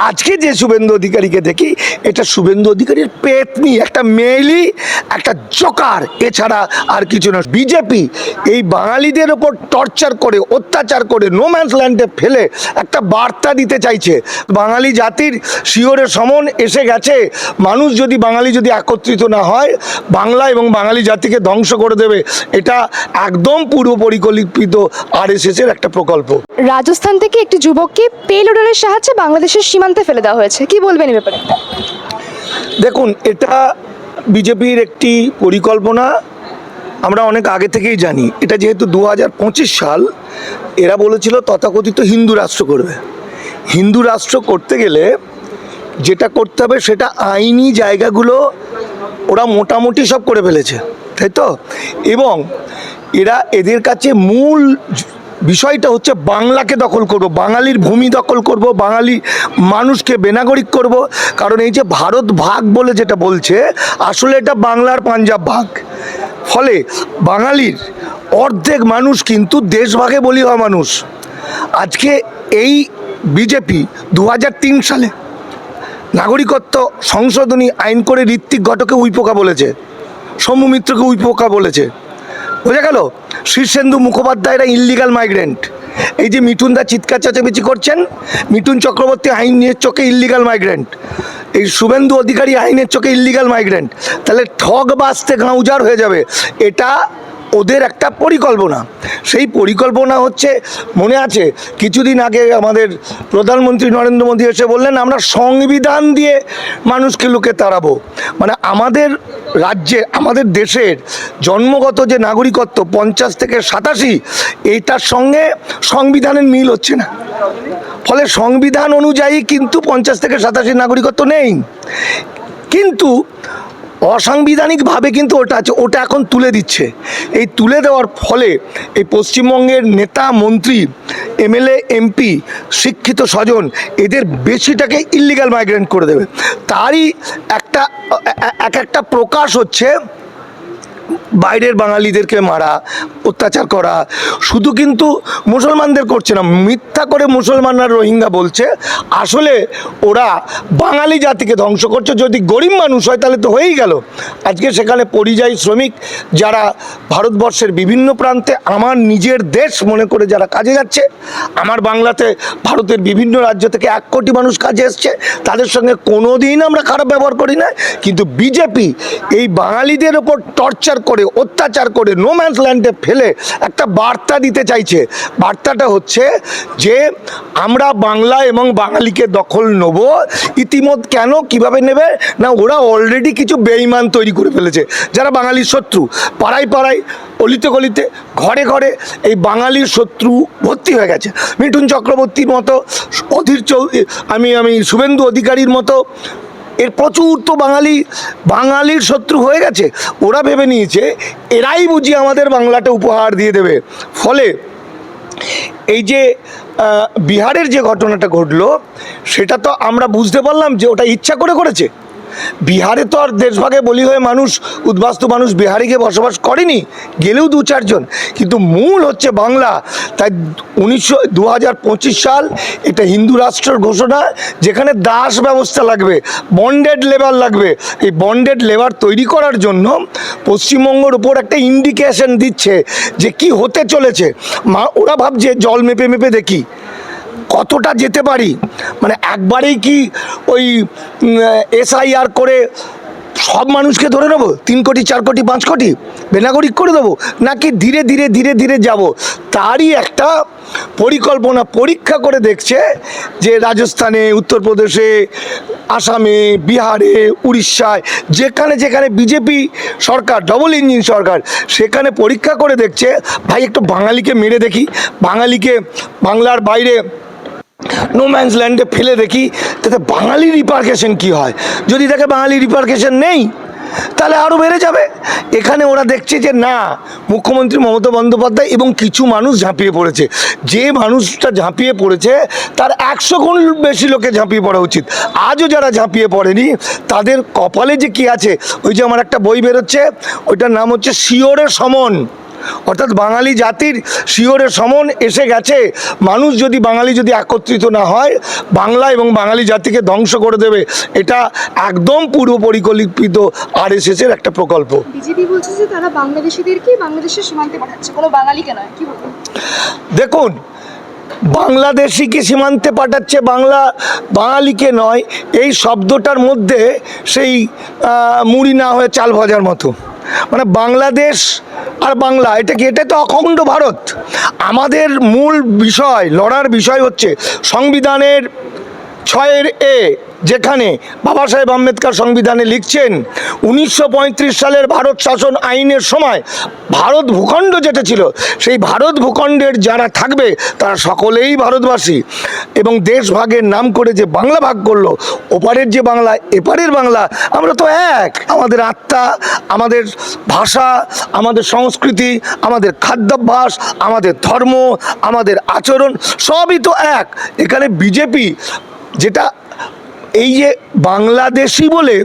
আজকে যে শুভেন্দু অধিকারীকে দেখি এটা শুভেন্দু অধিকারীর পেতনি একটা মেয়েলি, একটা জোকার, এছাড়া আর কিছু না। বিজেপি এই বাঙালিদের ওপর টর্চার করে, অত্যাচার করে নোম্যান্স ল্যান্ডে ফেলে একটা বার্তা দিতে চাইছে। বাঙালি জাতির শিওরে সমন এসে গেছে। মানুষ যদি বাঙালি যদি একত্রিত না হয়, বাংলা এবং বাঙালি জাতিকে ধ্বংস করে দেবে। এটা একদম পূর্ব পরিকল্পিত আর এর একটা প্রকল্প। রাজস্থান থেকে একটি যুবককে পেলোডারের সাহায্যে বাংলাদেশের সীমান্তে ফেলে দেওয়া হয়েছে। কি বলবেন এই ব্যাপারে? দেখুন, এটা বিজেপির একটি পরিকল্পনা, আমরা অনেক আগে থেকেই জানি। এটা যেহেতু দু হাজার পঁচিশ সাল, এরা বলেছিল তথাকথিত হিন্দু রাষ্ট্র করবে। হিন্দু রাষ্ট্র করতে গেলে যেটা করতে হবে, সেটা আইনি জায়গাগুলো ওরা মোটামুটি সব করে ফেলেছে, তাই তো? এবং এরা এদের কাছে মূল বিষয়টা হচ্ছে বাংলাকে দখল করব, বাঙালির ভূমি দখল করব, বাঙালি মানুষকে বেনাগরিক করব। কারণ এই যে ভারত ভাগ বলে যেটা বলছে, আসলে এটা বাংলার পাঞ্জাব ভাগ। ফলে বাঙালির অর্ধেক মানুষ কিন্তু দেশভাগে বলি হওয়া মানুষ। আজকে এই বিজেপি দু হাজার তিন সালে নাগরিকত্ব সংশোধনী আইন করে ঋত্বিক ঘটকে উইপোকা বলেছে সৌম্য মিত্রকে উইপোকা বলেছে। বোঝা গেল? শীর্ষেন্দু মুখোপাধ্যায়রা ইনলিগাল মাইগ্রেন্ট এই যে মিঠুনদা চিৎকার চাচাবেচি করছেন, মিঠুন চক্রবর্তী আইনের চোখে ইল্লিগাল মাইগ্রেন্ট এই শুভেন্দু অধিকারী আইনের চোখে ইল্লিগাল মাইগ্রেন্ট তাহলে ঠগ বাঁচতে গাঁউজার হয়ে যাবে। এটা ওদের একটা পরিকল্পনা। সেই পরিকল্পনা হচ্ছে, মনে আছে, কিছুদিন আগে আমাদের প্রধানমন্ত্রী নরেন্দ্র মোদী এসে বললেন, আমরা সংবিধান দিয়ে মানুষকে লোকে তাড়াবো। মানে আমাদের রাজ্যে, আমাদের দেশের জন্মগত যে নাগরিকত্ব, পঞ্চাশ থেকে সাতাশি, এইটার সঙ্গে সংবিধানের মিল হচ্ছে না। ফলে সংবিধান অনুযায়ী কিন্তু পঞ্চাশ থেকে সাতাশি নাগরিকত্ব নেই। কিন্তু অসাংবিধানিকভাবে কিন্তু ওটা আছে, ওটা এখন তুলে দিচ্ছে। এই তুলে দেওয়ার ফলে এই পশ্চিমবঙ্গের নেতা, মন্ত্রী, এমএলএ, এমপি, শিক্ষিত স্বজন এদের বেশিটাকে ইলিগাল মাইগ্রেন্ট করে দেবে। তারই একটা এক একটা প্রকাশ হচ্ছে বাইরের বাঙালিদেরকে মারা, অত্যাচার করা, শুধু কিন্তু মুসলমানদের করছে না, মিথ্যা করে মুসলমানরা রোহিঙ্গা বলছে, আসলে ওরা বাঙালি জাতিকে ধ্বংস করছে। যদি গরিব মানুষ হয় তাহলে তো হয়েই গেল। আজকে সেখানে পরিযায়ী শ্রমিক যারা ভারতবর্ষের বিভিন্ন প্রান্তে, আমার নিজের দেশ মনে করে যারা কাজে যাচ্ছে, আমার বাংলাতে ভারতের বিভিন্ন রাজ্য থেকে এক কোটি মানুষ কাজে এসছে, তাদের সঙ্গে কোনো দিন আমরা খারাপ ব্যবহার করি না কিন্তু বিজেপি এই বাঙালিদের ওপর টর্চার করে, অত্যাচার করে নোম্যান্স ল্যান্ডে ফেলে একটা বার্তা দিতে চাইছে। বার্তাটা হচ্ছে যে আমরা বাংলা এবং বাঙালিকে দখল নেব, ইতিমধ্যে কেন, কীভাবে নেবে? না, ওরা অলরেডি কিছু বেইমান তৈরি করে ফেলেছে। যারা বাঙালির শত্রু, পাড়ায় পাড়ায়, অলিতে গলিতে, ঘরে ঘরে এই বাঙালির শত্রু ভর্তি হয়ে গেছে। মিঠুন চক্রবর্তীর মতো অধীর চৌ আমি আমি শুভেন্দু অধিকারীর মতো এর প্রচুর তো বাঙালি, বাঙালির শত্রু হয়ে গেছে। ওরা ভেবে নিয়েছে, এরাই বুঝি আমাদের বাংলাটা উপহার দিয়ে দেবে। ফলে এই যে বিহারের যে ঘটনাটা ঘটলো, সেটা তো আমরা বুঝতে পারলাম যে ওটা ইচ্ছা করে করেছে। বিহারে তো আর দেশভাগে বলি হয়ে মানুষ, উদ্বাস্তু মানুষ বিহারে গিয়ে বসবাস করেনি, গেলেও দু চারজন। কিন্তু মূল হচ্ছে বাংলা। তাই উনিশশো দু সাল এটা হিন্দু রাষ্ট্রের ঘোষণা, যেখানে দাস ব্যবস্থা লাগবে বন্ডেড লেবার লাগবে। এই বন্ডেড লেবার তৈরি করার জন্য পশ্চিমবঙ্গের উপর একটা ইন্ডিকেশন দিচ্ছে যে কি হতে চলেছে। মা, ওরা ভাবছে জল মেপে মেপে দেখি। কতটা যেতে পারি? মানে একবারেই কি ওই এসআইআর করে সব মানুষকে ধরে নেব? তিন কোটি, চার কোটি, পাঁচ কোটি? বেনাগরিক করে দেবো? নাকি ধীরে ধীরে ধীরে ধীরে যাব? তারই একটা পরিকল্পনা, পরীক্ষা করে দেখছে যে রাজস্থানে, উত্তরপ্রদেশে, আসামে, বিহারে, উড়িষ্যায়, যেখানে যেখানে বিজেপি সরকার ডবল ইঞ্জিন সরকার, সেখানে পরীক্ষা করে দেখছে, ভাই একটু বাঙালিকে মেরে দেখি। বাঙালিকে বাংলার বাইরে নোম্যান্স ল্যান্ডে ফেলে দেখি, তাতে বাঙালি রিপার্কেশন কি হয়? যদি দেখে বাঙালি রিপার্কেশন নেই, তাহলে আরও বেড়ে যাবে। এখানে ওরা দেখছে যে না, মুখ্যমন্ত্রী মমতা বন্দ্যোপাধ্যায় এবং কিছু মানুষ ঝাঁপিয়ে পড়েছে। যে মানুষটা ঝাঁপিয়ে পড়েছে, তার একশো গুণ বেশি লোকে ঝাঁপিয়ে পড়া উচিত। আজও যারা ঝাঁপিয়ে পড়েনি, তাদের কপালে যে কি আছে, ওই যে আমার একটা বই বেরোচ্ছে, ওইটার নাম হচ্ছে শিওরের সমন। অর্থাৎ বাঙালি জাতির শিওরের সমন এসে গেছে। মানুষ যদি বাঙালি যদি একত্রিত না হয় বাংলা এবং বাঙালি জাতিকে ধ্বংস করে দেবে এটা একদম পূর্ব পরিকল্পিত আর এস এর একটা প্রকল্প। বিজেপি বলছে যে তারা বাংলাদেশিদেরকেই বাংলাদেশের সীমান্তে পাঠাচ্ছে। কোনো বাঙালিকে নয় কি দেখুন বাংলাদেশিকে সীমান্তে পাঠাচ্ছে বাংলা বাঙালিকে নয় এই শব্দটার মধ্যে সেই মুড়ি না হয়ে চাল ভাজার মতো। মানে বাংলাদেশ আর বাংলা, এটা কি, এটা তো অখণ্ড ভারত। আমাদের মূল বিষয়, লড়ার বিষয় হচ্ছে সংবিধানের ছয়ের এ, যেখানে বাবা সাহেব আম্বেদকর সংবিধানে লিখছেন, উনিশশো পঁয়ত্রিশ সালের ভারত শাসন আইনের সময় ভারত ভূখণ্ড যেটা ছিল, সেই ভারত ভূখণ্ডের যারা থাকবে, তারা সকলেই ভারতবাসী। এবং দেশ ভাগের নাম করে যে বাংলা ভাগ করল, ওপারের যে বাংলা, এপারের বাংলা, আমরা তো এক। আমাদের আত্মা, আমাদের ভাষা, আমাদের সংস্কৃতি, আমাদের খাদ্যাভ্যাস, আমাদের ধর্ম, আমাদের আচরণ, সবই তো এক। এখানে বিজেপি যেটা এই যে বাংলাদেশি বলে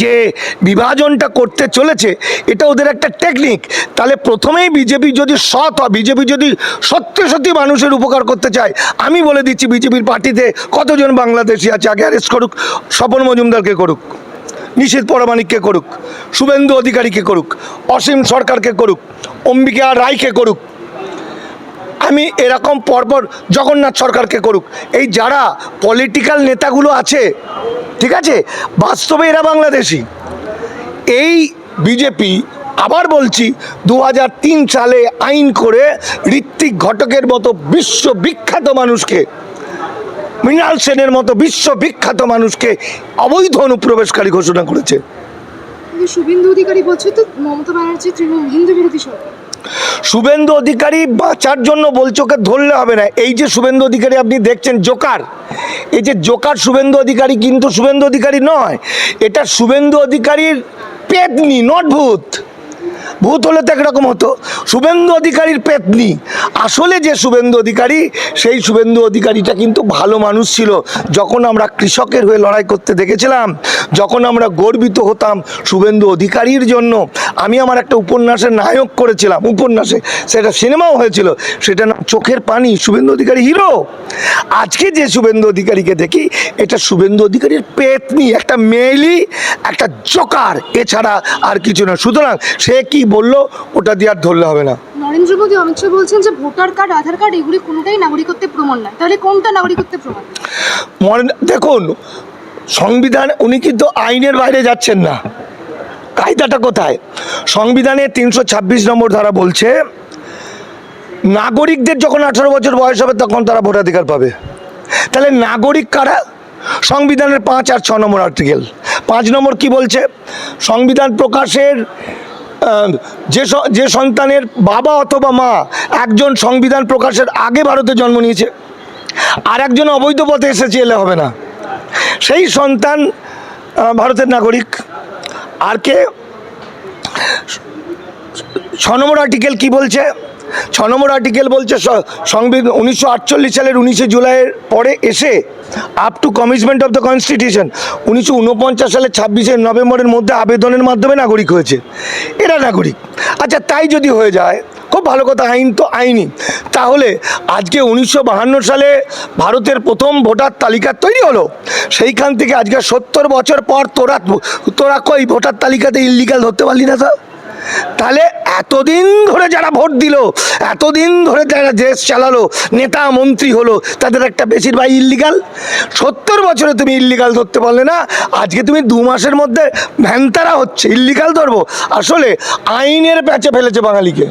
যে বিভাজনটা করতে চলেছে, এটা ওদের একটা টেকনিক তাহলে প্রথমেই বিজেপি যদি সৎ হয়, বিজেপি যদি সত্যি সত্যি মানুষের উপকার করতে চায়, আমি বলে দিচ্ছি বিজেপির পার্টিতে কতজন বাংলাদেশি আছে, আগে অ্যারেস্ট করুক, স্বপন মজুমদারকে করুক নিশীত পরমাণিককে করুক, শুভেন্দু অধিকারীকে করুক, অসীম সরকারকে করুক, অম্বিকা রায়কে করুক আমি এরকম পরপর জগন্নাথ সরকারকে করুক। এই যারা পলিটিক্যাল নেতাগুলো আছে, ঠিক আছে? বাস্তবে এরা বাংলাদেশি। এই বিজেপি, আবার বলছি দু হাজার তিন সালে আইন করে ঋত্বিক ঘটকের মতো বিশ্ববিখ্যাত মানুষকে, মৃণাল সেনের মতো বিশ্ববিখ্যাত মানুষকে অবৈধ অনুপ্রবেশকারী ঘোষণা করেছে। শুভেন্দু অধিকারী বলছে তো মমতা ব্যানার্জি তৃণমূল হিন্দু বিরোধী সরকার। শুভেন্দু অধিকারী বাঁচার জন্য বলচোকে ধরলে হবে না। এই যে শুভেন্দু অধিকারী আপনি দেখছেন, জোকার। এই যে জোকার শুভেন্দু অধিকারী কিন্তু শুভেন্দু অধিকারী নয়। এটা শুভেন্দু অধিকারীর পেতনি নট ভূত ভূত হলে তো একরকম হতো। শুভেন্দু অধিকারীর পেতনি। আসলে যে শুভেন্দু অধিকারী, সেই শুভেন্দু অধিকারীটা কিন্তু ভালো মানুষ ছিল। যখন আমরা কৃষকের হয়ে লড়াই করতে দেখেছিলাম, যখন আমরা গর্বিত হতাম শুভেন্দু অধিকারীর জন্য, আমি আমার একটা উপন্যাসের নায়ক করেছিলাম, উপন্যাসে সেটা সিনেমাও হয়েছিল সেটা না চোখের পানি, শুভেন্দু অধিকারী হিরো। আজকে যে শুভেন্দু অধিকারীকে দেখি, এটা শুভেন্দু অধিকারীর পেতনি, একটা মেয়েলি, একটা জোকার, এছাড়া আর কিছু না। সুতরাং সে কি বলল ওটা দিয়ে আর ধরলে হবে না। নরেন্দ্র মোদী অমিত শাহ বলছেন যে ভোটার কার্ড আধার কার্ড এগুলি কোনোটাই নাগরিকত্বের প্রমাণ নয়। তাহলে কোনটা নাগরিকত্বের প্রমাণ? দেখুন সংবিধান উনি কিন্তু আইনের বাইরে যাচ্ছেন না। কায়দাটা কোথায়? সংবিধানে তিনশো ছাব্বিশ নম্বর ধারা বলছে নাগরিকদের যখন আঠারো বছর বয়স হবে তখন তারা ভোটাধিকার পাবে। তাহলে নাগরিক কারা? সংবিধানের পাঁচ আর ছ নম্বর আর্টিকেল। পাঁচ নম্বর কি বলছে? সংবিধান প্রকাশের যে যে সন্তানের বাবা অথবা মা একজন সংবিধান প্রকাশের আগে ভারতে জন্ম নিয়েছে আর একজন অবৈধ পথে এসেছে এলে হবে না সেই সন্তান ভারতের নাগরিক আর কে ছ নম্বর আর্টিকেল কী বলছে ছ নম্বর আর্টিকেল বলছে সংবিধান উনিশশো আটচল্লিশ সালের উনিশে জুলাইয়ের পরে এসে up to commitment of the constitution উনিশশো উনপঞ্চাশ সালের ছাব্বিশে নভেম্বরের মধ্যে আবেদনের মাধ্যমে নাগরিক হয়েছে। এরা নাগরিক। আচ্ছা তাই যদি হয়ে যায়, খুব ভালো কথা, আইন তো আইনই। তাহলে আজকে উনিশশো সালে ভারতের প্রথম ভোটার তালিকা তৈরি হলো। সেইখান থেকে আজকে সত্তর বছর পর তোরা তোরা কই ভোটার তালিকাতে ইল্লিগাল ধরতে পারলি না তো? তাহলে এতদিন ধরে যারা ভোট দিল, এতদিন ধরে যারা দেশ চালালো, নেতা, মন্ত্রী হলো, তাদের একটা বেশিরভাগ ইল্লিগাল সত্তর বছরে তুমি ইল্লিগাল ধরতে পারলে না, আজকে তুমি দু মাসের মধ্যে ভ্যানতারা হচ্ছে ইল্লিগাল ধরবো। আসলে আইনের প্যাচে ফেলেছে বাঙালিকে।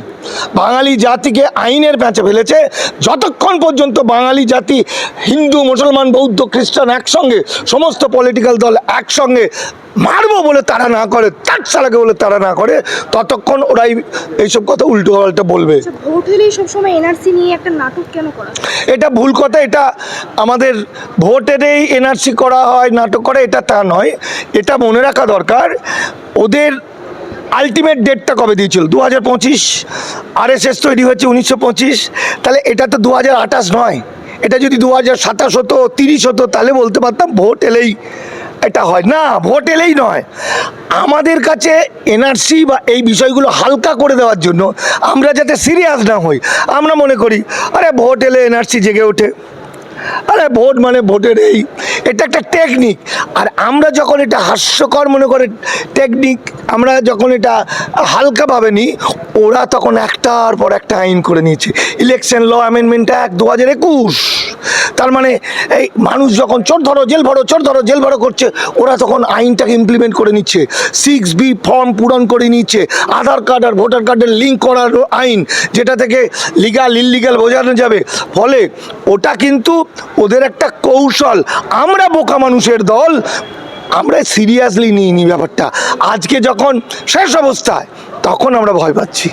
বাঙালি জাতিকে আইনের প্যাঁচে ফেলেছে। যতক্ষণ পর্যন্ত বাঙালি জাতি হিন্দু মুসলমান বৌদ্ধ খ্রিস্টান একসঙ্গে সমস্ত পলিটিক্যাল দল একসঙ্গে মারবো বলে তারা না করে তার সালাকে বলে তারা না করে ততক্ষণ ওরাই এইসব কথা উল্টো পাল্টা বলবে। আচ্ছা ভোট হলেই সবসময় এনআরসি নিয়ে একটা নাটক কেন করা এটা ভুল কথা এটা আমাদের ভোটেরই এনআরসি করা হয় নাটক করে এটা তা নয়। এটা মনে রাখা দরকার ওদের আলটিমেট ডেটটা কবে দিয়েছিল? দু হাজার পঁচিশ আরএসএস তৈরি হয়েছে উনিশশো পঁচিশ, তাহলে এটা তো দু হাজার আঠাশ নয়। এটা যদি দু হাজার সাতাশ হতো, তিরিশ হতো, তাহলে বলতে পারতাম ভোট এলেই এটা হয়। না, ভোট এলেই নয়। আমাদের কাছে এনআরসি বা এই বিষয়গুলো হালকা করে দেওয়ার জন্য আমরা যাতে সিরিয়াস না হই, আমরা মনে করি, আরে ভোট এলে এনআরসি জেগে ওঠে। আরে ভোট মানে ভোটের এই এটা একটা টেকনিক আর আমরা যখন এটা হাস্যকর মনে করে টেকনিক আমরা যখন এটা হালকাভাবে নিই, ওরা তখন একটার পর একটা আইন করে নিয়েছে। ইলেকশন ল অ্যামেন্ডমেন্ট অ্যাক্ট দু হাজার একুশ। তার মানে এই মানুষ যখন চোর ধরো, জেল ভরো, চোর ধরো, জেল ভরো করছে, ওরা তখন আইনটাকে ইমপ্লিমেন্ট করে নিচ্ছে। সিক্স বি ফর্ম পূরণ করে নিচ্ছে আধার কার্ড আর ভোটার কার্ডের লিঙ্ক করার আইন, যেটা থেকে লিগাল ইললিগাল বোঝানো যাবে। ফলে ওটা কিন্তু ওদের একটা কৌশল। আমরা বোকা মানুষের দল, আমরা সিরিয়াসলি নিইনি ব্যাপারটা। আজকে যখন শেষ অবস্থায়, তখন আমরা ভয় পাচ্ছি।